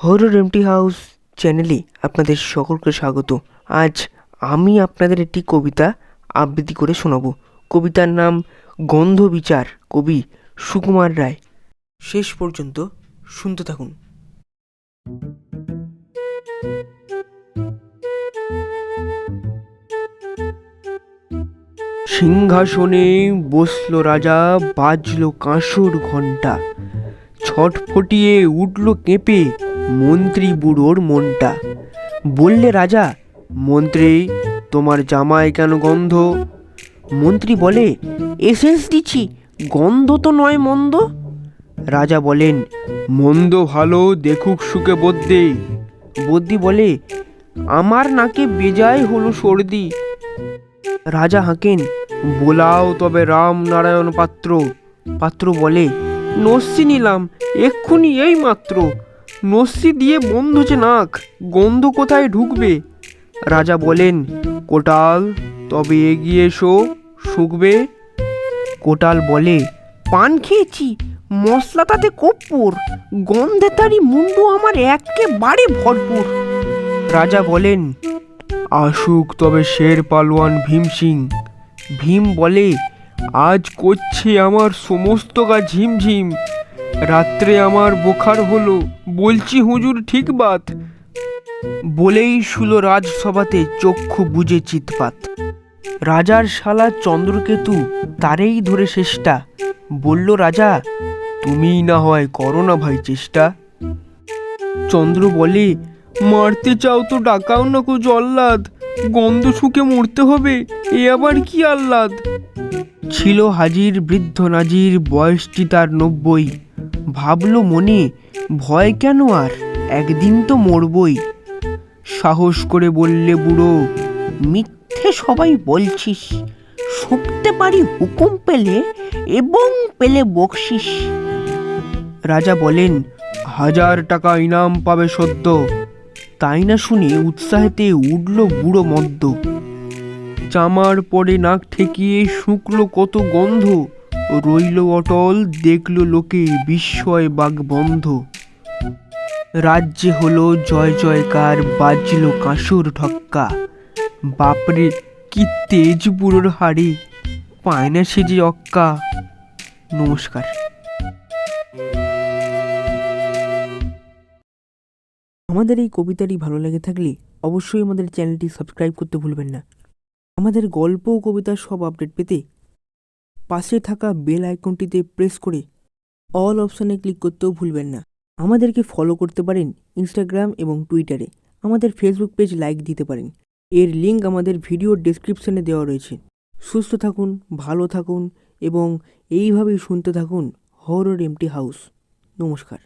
Horror MT house চ্যানেলে আপনাদের সকলকে স্বাগত। আজ আমি আপনাদের একটি কবিতা আবৃত্তি করে শোনাব। কবিতার নাম গন্ধ বিচার, কবি সুকুমার রায়। শেষ পর্যন্ত শুনতে থাকুন। সিংহাসনে বসল রাজা, বাজলো কাঁসর ঘণ্টা। ছটফটিয়ে উঠল কেঁপে মন্ত্রী বুড়োর মনটা। বললে, রাজা, মন্ত্রী, তোমার জামায় কেন গন্ধ? মন্ত্রী বলে, এসেন্স দিচ্ছি, গন্ধ তো নয় মন্দ? রাজা বলেন, মন্দ ভালো, দেখুক সুখে বদ্যে। বদ্যি বলে, আমার নাকে বেজায় হলো সর্দি। রাজা হাঁকেন, বোলাও তবে রাম নারায়ণ পাত্র। পাত্র বলে, নস্যি নিলাম, এক্ষুনি এই মাত্র। নস্যি দিয়ে বন্ধ যে নাক, গন্ধ কোথায় ঢুকবে? রাজা বলেন, কোটাল, তবে এগিয়ে এসো, শুকবে? কোটাল বলে, পান খেয়েছি, মশলা তাতে কপ্পুর গন্ধে তারই মুন্ডু আমার একেবারে ভরপুর। রাজা বলেন, আসুক তবে শের পালোয়ান ভীম সিং। ভীম বলে, আজ করছে আমার সমস্ত গা ঝিমঝিম। রাত্রে আমার বোখার হলো, বলছি হুজুর ঠিক বাত। বলেই শুলো রাজসভাতে চক্ষু বুঝে চিৎপাত। রাজার শালা চন্দ্রকেতু তারেই ধরে শেষটা। বলল, রাজা, তুমিই না হয় করো না ভাই চেষ্টা। চন্দ্র বলে, মারতে চাও তো ডাকাও না কো জল্লাদ, গন্ধ শুকে মরতে হবে, এ আবার কি আহ্লাদ? ছিল হাজির বৃদ্ধ নাজির, বয়সটি তার নব্বই। ভাবলো মনে, ভয় কেন আর? একদিন তো মরবই। সাহস করে বললে, বুড়ো, মিথ্যে সবাই বলছিস। শুকতে পারি হুকুম পেলে এবং পেলে বকশিস। রাজা বলেন, হাজার টাকা ইনাম পাবে সদ্য। তাই না শুনে উৎসাহেতে উঠল বুড়ো মদ্য। চামার পরে নাক ঠেকিয়ে শুকলো কত গন্ধ। রইল অটল, দেখল লোকে বিস্ময় বাঘ বন্ধ। রাজ্যে হলো জয় জয়কার, বাজল কাঁসুর ঢক্কা। বাপরে, কি তেজ বুড়োর হাড়ি পায় না সে যে অক্কা। নমস্কার। আমাদের এই কবিতাটি ভালো লেগে থাকলে অবশ্যই আমাদের চ্যানেলটি সাবস্ক্রাইব করতে ভুলবেন না। আমাদের গল্প ও কবিতার সব আপডেট পেতে পাশে থাকা বেল আইকনটিতে প্রেস করে অল অপশানে ক্লিক করতেও ভুলবেন না। আমাদেরকে ফলো করতে পারেন ইনস্টাগ্রাম এবং টুইটারে। আমাদের ফেসবুক পেজ লাইক দিতে পারেন। এর লিঙ্ক আমাদের ভিডিও ডিসক্রিপশানে দেওয়া রয়েছে। সুস্থ থাকুন, ভালো থাকুন এবং এইভাবেই শুনতে থাকুন হরর এমটি হাউস। নমস্কার।